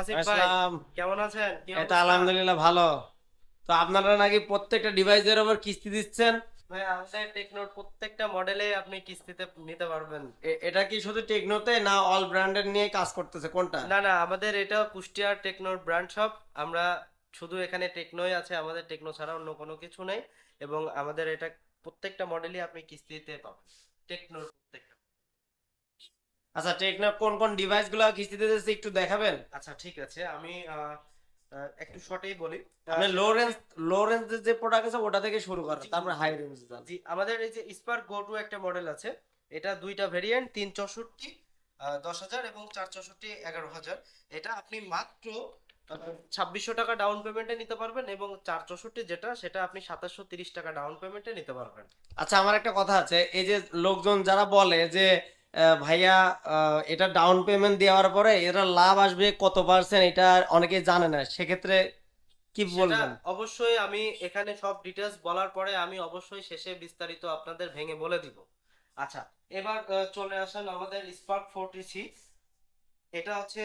আসিফ ভাই কেমন আছেন? এটা আলহামদুলিল্লাহ ভালো। তো আপনারা নাকি প্রত্যেকটা ডিভাইসের উপর কিস্তি দিচ্ছেন? ভাই আমাদের টেকনোর প্রত্যেকটা মডেলে আপনি কিস্তিতে নিতে পারবেন। এটা কি শুধু টেকনোতে না অল ব্র্যান্ডের নিয়ে কাজ করতেছে? কোনটা? না না আমাদের এটা কুষ্টিয়ার টেকনোর ব্র্যান্ড শপ আমরা শুধু এখানে টেকনোই আছে আমাদের টেকনো ছাড়া অন্য কোনো কিছু নেই। এবং আমাদের এটা প্রত্যেকটা মডেলই আপনি কিস্তিতে পাবেন। টেকনোর আচ্ছা টেকনো কোন কোন ডিভাইসগুলো কিস্তিতে দিচ্ছে একটু দেখাবেন? আচ্ছা ঠিক আছে। আমি একটু শর্টেই বলি। আপনি লো রেঞ্জ লো রেঞ্জের যে প্রোডাক্ট আছে ওটা থেকে শুরু করেন। জি, তারপর হাই রেঞ্জে যান। জি আমাদের এই যে স্পার্ক গো টু একটা মডেল আছে। এটা দুইটা ভেরিয়েন্ট তিন চৌষট্টি দশ হাজার এবং চার চৌষট্টি এগারো হাজার। এটা আপনি মাত্র ছাব্বিশশো টাকা ডাউন পেমেন্টে নিতে পারবেন এবং চার চৌষট্টি যেটা সেটা আপনি সাতাশশো তিরিশ টাকা ডাউন পেমেন্টে নিতে পারবেন। আচ্ছা আমার একটা কথা আছে। এই যে লোকজন যারা বলে যে ভাইয়া এটা ডাউন পেমেন্ট দেওয়ার পরে এরা লাভ আসবে কত পার্সেন্ট এটা অনেকে জানে না। সেক্ষেত্রে কি বলবেন? অবশ্যই আমি এখানে সব ডিটেলস বলার পরে আমি অবশ্যই শেষে বিস্তারিত আপনাদের ভেঙে বলে দিব। আচ্ছা এবার চলে আসেন আমাদের স্পার্ক ফোরটি সিক্স এটা হচ্ছে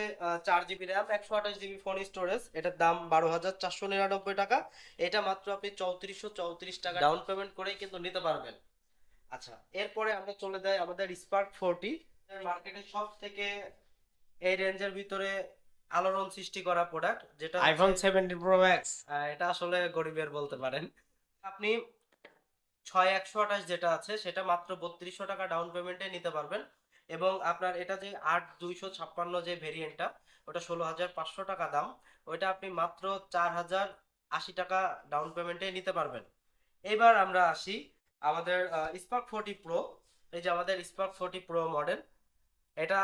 চার জিবি র্যাম একশো আঠাশ জিবি ফোন স্টোরেজ এটার দাম বারো হাজার চারশো নিরানব্বই টাকা। এটা মাত্র আপনি চৌত্রিশশো চৌত্রিশ টাকা ডাউন পেমেন্ট করেই কিন্তু নিতে পারবেন। আচ্ছা এরপরে আমরা চলে যাই আমাদের স্পার্ক ফোরটি মার্কেটে সব থেকে এই রেঞ্জের ভিতরে আলোড়ন সৃষ্টি করা প্রোডাক্ট যেটা আইফোন সেভেন্টিন প্রো ম্যাক্স এটা আসলে গরিবের বলতে পারেন। আপনি ছয় একশো আঠাশ যেটা আছে সেটা মাত্র বত্রিশশো টাকা ডাউন পেমেন্টে নিতে পারবেন। এবং আপনার এটা যে আট দুইশো ছাপ্পান্ন যে ভেরিয়েন্টটা ওটা ষোলো হাজার পাঁচশো টাকা দাম ওইটা আপনি মাত্র চার হাজার আশি টাকা ডাউন পেমেন্টে নিতে পারবেন। এবার আমরা আসি আমাদের স্পার্ক ফোর্টি প্রো এই যে আমাদের স্পার্ক ফোর্টি প্রো মডেল এটা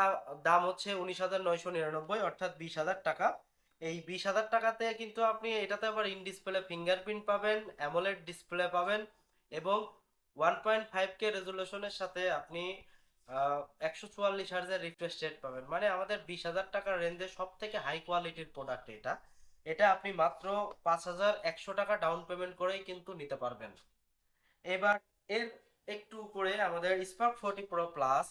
দাম হচ্ছে উনিশ হাজার নয়শো নিরানব্বই, অর্থাৎ বিশ হাজার টাকা। এই বিশ হাজার টাকাতে কিন্তু আপনি এটাতে আবার ইন ডিসপ্লে ফিঙ্গারপ্রিন্ট পাবেন অ্যামোলেড ডিসপ্লে পাবেন এবং ওয়ান পয়েন্ট ফাইভ কে রেজুলেশনের সাথে আপনি একশো চুয়াল্লিশ হার্জের রিফ্রেশ রেট পাবেন। মানে আমাদের বিশ হাজার টাকার রেঞ্জে সব থেকে হাই কোয়ালিটির প্রোডাক্ট এটা। এটা আপনি মাত্র পাঁচ হাজার একশো টাকা ডাউন পেমেন্ট করেই কিন্তু নিতে পারবেন। এবার এর একটু উপরে আমাদের Spark forty Pro plus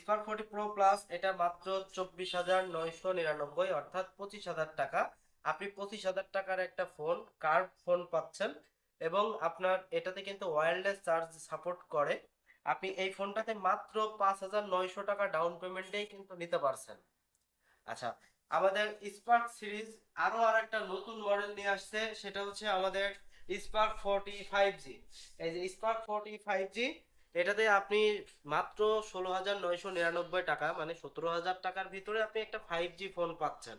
Spark forty Pro plus এটা মাত্র চব্বিশ হাজার নয়শো নিরানব্বই, অর্থাৎ পঁচিশ হাজার টাকা। আপনি পঁচিশ হাজার টাকার একটা ফোন কার্ভ ফোন পাচ্ছেন এবং আপনার এটাতে কিন্তু ওয়্যারলেস চার্জ সাপোর্ট করে। আপনি এই ফোনটাতে মাত্র পাঁচ হাজার নয়শো টাকা ডাউন পেমেন্টেই কিন্তু নিতে পারছেন। আচ্ছা আমাদের স্পার্ক সিরিজ আরও আর একটা নতুন মডেল নিয়ে আসছে, সেটা হচ্ছে আমাদের স্পার্ক ফোরটি ফাইভ জি এই যে স্পার্ক ফোরটি ফাইভ জি এটাতে আপনি মাত্র ষোলো হাজার নয়শো নিরানব্বই টাকা মানে সতেরো হাজার টাকার ভিতরে আপনি একটা ফাইভ জি ফোন পাচ্ছেন।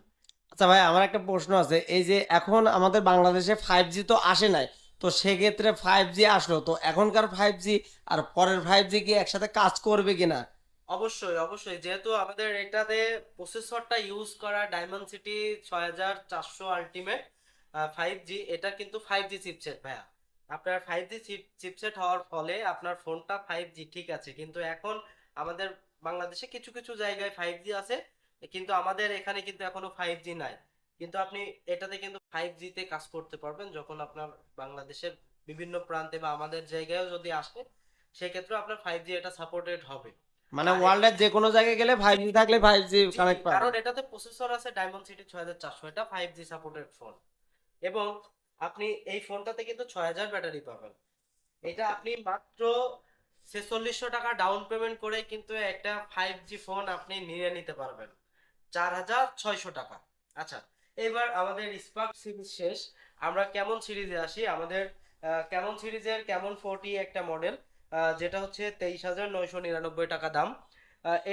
আচ্ছা ভাই আমার একটা প্রশ্ন আছে। এই যে এখন আমাদের বাংলাদেশে ফাইভ জি তো আসে নাই তো সেক্ষেত্রে ফাইভ জি আসলো তো এখনকার ফাইভ জি আর পরের ফাইভ জি কি একসাথে কাজ করবে কিনা? অবশ্যই অবশ্যই। যেহেতু আমাদের এটাতে প্রসেসরটা ইউজ করা ডায়মন্ড সিটি ছয় হাজার চারশো আলটিমেট ফাইভ জি এটা কিন্তু ফাইভ জি চিপসেট ভাইয়া। আপনার ফাইভ জি চিপসেট হওয়ার ফলে আপনার ফোনটা ফাইভ জি ঠিক আছে। কিন্তু এখন আমাদের বাংলাদেশে কিছু কিছু জায়গায় ফাইভ জি আছে কিন্তু আমাদের এখানে কিন্তু এখনও ফাইভ জি নাই। কিন্তু আপনি এটাতে কিন্তু ফাইভ জিতে কাজ করতে পারবেন যখন আপনার বাংলাদেশের বিভিন্ন প্রান্তে বা আমাদের জায়গায়ও যদি আসে সেক্ষেত্রে আপনার ফাইভ জি এটা সাপোর্টেড হবে। মানে ওয়ার্ল্ডের যে কোনো জায়গায় গেলে ফাইভ জি থাকলে ফাইভ জি, কানেক্ট পাবে কারণ এটাতে প্রসেসর আছে ডায়মন্ড সিটি ছয় হাজার চারশো এটা ফাইভ জি সাপোর্টেড ফোন এবং আপনি এই ফোনটাতে কিন্তু ছয় হাজার ব্যাটারি পাবেন। এটা আপনি মাত্র ছেচল্লিশশো টাকা ডাউন পেমেন্ট করে কিন্তু একটা ফাইভ জি ফোন আপনি নিয়ে নিতে পারবেন। চার হাজার ছয়শো টাকা। আচ্ছা এবার আমাদের স্পার্ক সিরিজ শেষ। আমরা কেমন সিরিজে আসি? আমাদের কেমন সিরিজের কেমন ফোরটি একটা মডেল যেটা হচ্ছে তেইশ হাজার নয়শো নিরানব্বই টাকা দাম।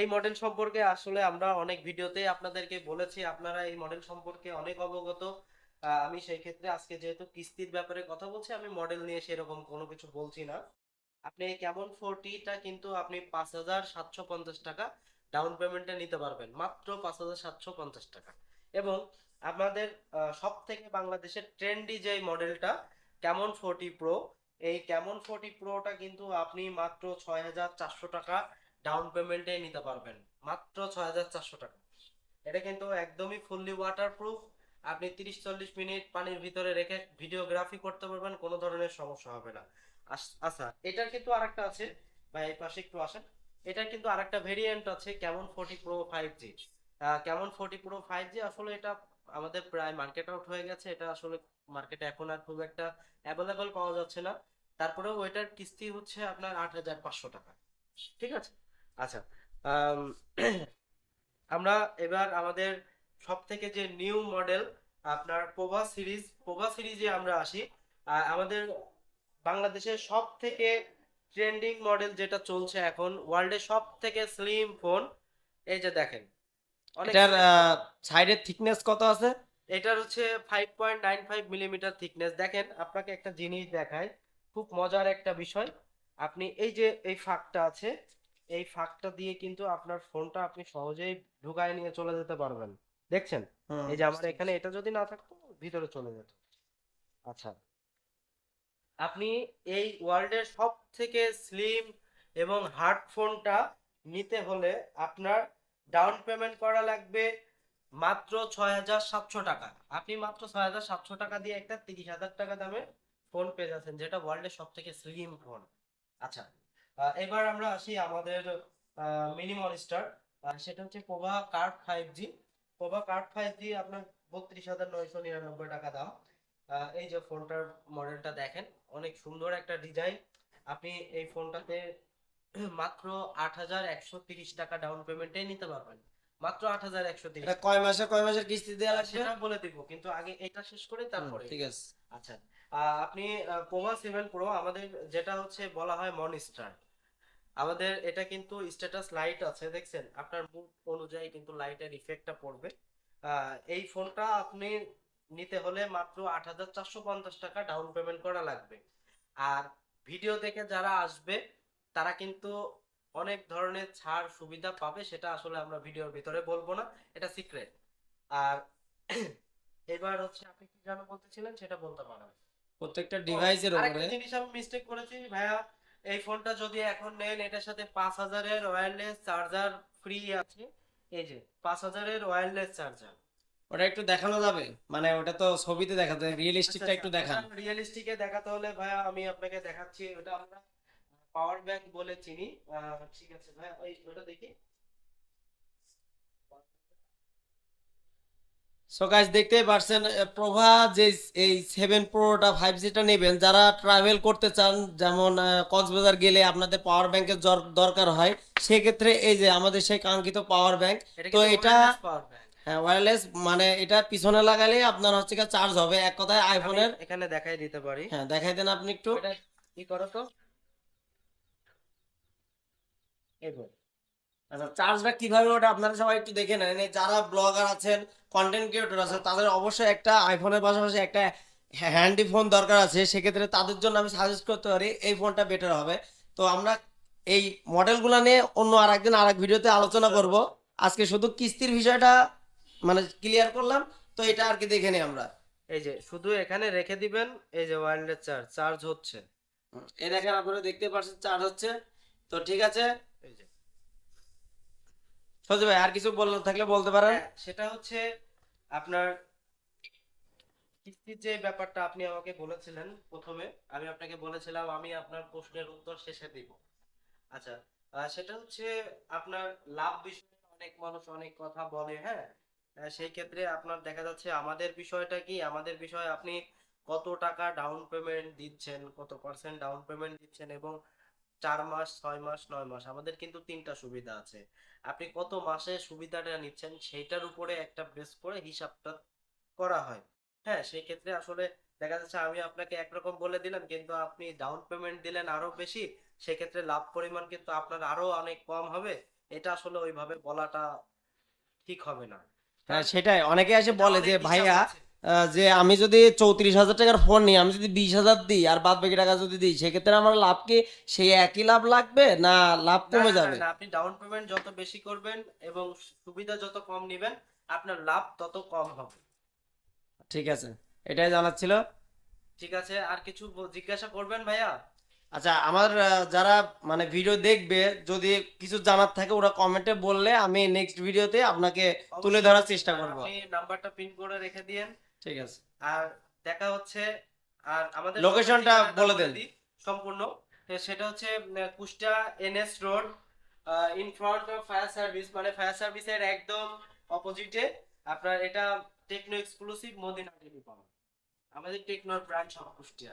এই মডেল সম্পর্কে আসলে আমরা অনেক ভিডিওতে আপনাদেরকে বলেছি, আপনারা এই মডেল সম্পর্কে অনেক অবগত। আমি সেই ক্ষেত্রে আজকে যেহেতু কিস্তির ব্যাপারে কথা বলছি, আমি মডেল নিয়ে সেরকম কোনো কিছু বলছি না। আপনি কেমন ফোরটিটা কিন্তু আপনি পাঁচ হাজার সাতশো পঞ্চাশ টাকা ডাউন পেমেন্টে নিতে পারবেন, মাত্র পাঁচ হাজার সাতশো পঞ্চাশ টাকা। এবং আমাদের সব থেকে বাংলাদেশের ট্রেন্ডি যে মডেলটা কেমন ফোরটি প্রো এই কেমন ফোরটি প্রোটা কিন্তু আপনি মাত্র ছয় হাজার চারশো টাকা ডাউন পেমেন্টে নিতে পারবেন, মাত্র ছয় হাজার চারশো টাকা। এটা কিন্তু একদমই ফুললি ওয়াটারপ্রুফ আপনি তিরিশ চল্লিশ মিনিট পানির ভিতরে রেখে ভিডিওগ্রাফি করতে পারবেন কোনো ধরনের সমস্যা হবে না। আচ্ছা এটার কিন্তু আরেকটা আছে। বা এই পাশে একটু আসেন। এটার কিন্তু আরেকটা ভেরিয়েন্ট আছে কেমন ফোর্টি প্রো ফাইভ জি। কেমন ফোর্টি প্রো ফাইভ জি আসলে এটা আমাদের প্রায় মার্কেট আউট হয়ে গেছে। এটা আসলে মার্কেটে এখন আর খুব একটা অ্যাভেলেবল পাওয়া যাচ্ছে না। তারপরেও ওইটার কিস্তি হচ্ছে আপনার আট হাজার পাঁচশো টাকা। ঠিক আছে? আচ্ছা আম, আমরা এবার আমাদের সব থেকে যে নিউ মডেল আপনার পোভা সিরিজ পোভা সিরিজে আমরা আসি। আমাদের বাংলাদেশের সব থেকে ট্রেন্ডিং মডেল যেটা চলছে এখন ওয়ার্ল্ডের সব থেকে স্লিম ফোন এই যে দেখেন। এটার সাইডের থিকনেস কত আছে? এটার হচ্ছে five point nine five millimetre thickness দেখেন আপনাকে একটা জিনিস দেখায় খুব মজার একটা বিষয়। আপনি এই যে এই ফাঁকটা আছে এই ফাঁকটা দিয়ে কিন্তু আপনার ফোনটা আপনি সহজেই ঢুকায় নিয়ে চলে যেতে পারবেন। দেখছেন? এই যে আমার এখানে এটা যদি না থাকতো ভিতরে চলে যেত। আচ্ছা। আপনি এই ওয়ার্ল্ডের সব থেকে স্লিম এবং হার্ড ফোনটা নিতে হলে আপনার ডাউন পেমেন্ট করা লাগবে মাত্র ছয় হাজার সাতশো টাকা। আপনি মাত্র ছয় হাজার সাতশো টাকা দিয়ে একটা তিরিশ হাজার টাকা দামে ফোন পেয়ে যাচ্ছেন যেটা ওয়ার্ল্ডের সব থেকে স্লিম ফোন আচ্ছা এবার আমরা আসি আমাদের মিনি মনিস্টার সেটা হচ্ছে Pova card five G Pova card five G আপনার বত্রিশ হাজার নয়শো নিরানব্বই টাকা দাম এই যে ফোনটার মডেলটা দেখেন অনেক সুন্দর একটা ডিজাইন আপনি এই ফোনটাতে মাত্র আট হাজার একশো তিরিশ টাকা ডাউন পেমেন্টে নিতে পারবেন। মাত্র আট হাজার একশো তিরিশ কয় মাসে কয় মাসের কিস্তি দেওয়া লাগবে? সেটা বলে দিব কিন্তু আগে এটা শেষ করে তারপরে। ঠিক আছে। আচ্ছা আপনি পোভা সেভেন প্রো আমাদের যেটা হচ্ছে বলা হয় মনস্টার আমাদের এটা কিন্তু স্ট্যাটাস লাইট আছে দেখছেন? আপনার মুড অনুযায়ী কিন্তু লাইটের ইফেক্টটা পড়বে। এই ফোনটা আপনি নিতে হলে মাত্র আট হাজার চারশো পঞ্চাশ টাকা ডাউন পেমেন্ট করা লাগবে। আর ভিডিও দেখে যারা আসবে তারা কিন্তু অনেক ধরনের ছাড় সুবিধা পাবে সেটা আসলে আমরা ভিডিওর ভিতরে বলব না এটা সিক্রেট আর এবার হচ্ছে আপনি কি যেন বলতেছিলেন সেটা বলতে পারেন। প্রত্যেকটা ডিভাইসের আরেকটা উপরে। জিনিস আমি মিস্টেক করেছি ভাইয়া এই ফোনটা যদি এখন নেন এটার সাথে পাঁচ হাজারের ওয়্যারলেস চার্জার ফ্রি আছে। এই যে পাঁচ হাজারের ওয়্যারলেস চার্জার ওটা একটু দেখানো যাবে? মানে ওটা তো ছবিতে দেখাতে যায় রিয়েলিস্টিকটা একটু দেখান। রিয়েলিস্টিকে দেখাতে হলে ভাইয়া আমি আপনাকে দেখাচ্ছি ওটা আমরা পাওয়ার ব্যাংক বলে চিনি। ঠিক আছে ভাইয়া ওই ওটা দেখি। সো গাইস দেখতেই পারছেন প্রভা যে এই সেভেন প্রোটা ফাইভ জিটা নেবেন যারা ট্রাভেল করতে চান যেমন কক্সবাজার গেলে আপনাদের পাওয়ার ব্যাংকের দরকার হয় সেক্ষেত্রে এই যে আমাদের সেই কাঙ্ক্ষিত পাওয়ার ব্যাংক তো এটা-। হ্যাঁ ওয়্যারলেস মানে এটা পিছনে লাগালে আপনার হচ্ছে চার্জ হবে এক কথায় আইফোনের এখানে দেখাই দিতে পারি হ্যাঁ দেখাই দেন আপনি একটু কি করো তো। আচ্ছা চার্জটা কীভাবে ওটা আপনারা সবাই একটু দেখে নেন। এই যারা ব্লগার আছেন কন্টেন্ট ক্রিয়েটর আছেন তাদের অবশ্যই একটা আইফোনের পাশাপাশি একটা হ্যান্ডি ফোন দরকার আছে। সেক্ষেত্রে তাদের জন্য আমি সাজেস্ট করতে পারি এই ফোনটা বেটার হবে। তো আমরা এই মডেলগুলো নিয়ে অন্য আর একদিন আর এক ভিডিওতে আলোচনা করব। আজকে শুধু কিস্তির বিষয়টা মানে ক্লিয়ার করলাম। তো এটা আর কি দেখে নিই আমরা। এই যে শুধু এখানে রেখে দিবেন এই যে ওয়্যারলেস চার্জ চার্জ হচ্ছে। এই দেখেন আপনারা দেখতে পাচ্ছেন চার্জ হচ্ছে। তো ঠিক আছে সজি ভাই আর কিছু বলার থাকলে বলতে পারেন? হ্যাঁ, সেটা হচ্ছে আপনার কিস্তির যে ব্যাপারটা আপনি আমাকে বলেছিলেন প্রথমে আমি আপনাকে বলেছিলাম আমি আপনার প্রশ্নের উত্তর শেষে দিব। আচ্ছা সেটা হচ্ছে আপনার লাভ বিষয়ে অনেক মানুষ অনেক কথা বলে হ্যাঁ? সেই ক্ষেত্রে আপনার দেখা যাচ্ছে আমাদের বিষয়টা কি? আমাদের বিষয় আপনি কত টাকা ডাউন পেমেন্ট দিচ্ছেন কত পার্সেন্ট ডাউন পেমেন্ট দিচ্ছেন এবং চার মাস ছয় মাস নয় মাস আমাদের কিন্তু তিনটা সুবিধা আছে। আপনি কত মাসে সুবিধাটা নিচ্ছেন সেইটার উপরে একটা বেস করে হিসাবটা করা হয়। হ্যাঁ সেই ক্ষেত্রে আসলে দেখা যাচ্ছে আমি আপনাকে একরকম বলে দিলাম কিন্তু আপনি ডাউন পেমেন্ট দিলেন আরও বেশি সেক্ষেত্রে লাভ পরিমাণ কিন্তু আপনার আরও অনেক কম হবে। এটা আসলে ওইভাবে বলাটা ঠিক হবে না। হ্যাঁ সেটাই। অনেকে এসে বলে যে ভাইয়া যে আমি যদি চৌত্রিশ হাজার টাকার ফোন নিই আমি যদি বিশ হাজার দিই আর বাদ বাকি টাকা যদি দিই সেক্ষেত্রে আমার লাভ কি? সেই একই লাভ লাগবে না লাভ কমে যাবে? আপনি ডাউন পেমেন্ট যত বেশি করবেন এবং সুবিধা যত কম নেবেন আপনার লাভ তত কম হবে। ঠিক আছে এটাই জানার ছিল। ঠিক আছে আর কিছু জিজ্ঞাসা করবেন ভাইয়া? আচ্ছা আমার যারা মানে ভিডিও দেখবে যদি কিছু জানার থাকে ওরা কমেন্টে বললে আমি নেক্সট ভিডিওতে আপনাকে তুলে ধরার চেষ্টা করব। নাম্বারটা পিন করে রেখে দিয়েন। ঠিক আছে। আর দেখা হচ্ছে আর আমাদের লোকেশনটা বলে দেন। সম্পূর্ণ। সেটা হচ্ছে Kushtia NS road in front of fire service মানে ফায়ার সার্ভিসের একদম অপোজিটে আপনার এটা টেকনো এক্সক্লুসিভ মদিনা টেলিকম। আমাদের টেকনোর ব্রাঞ্চ অফ কুষ্টিয়া।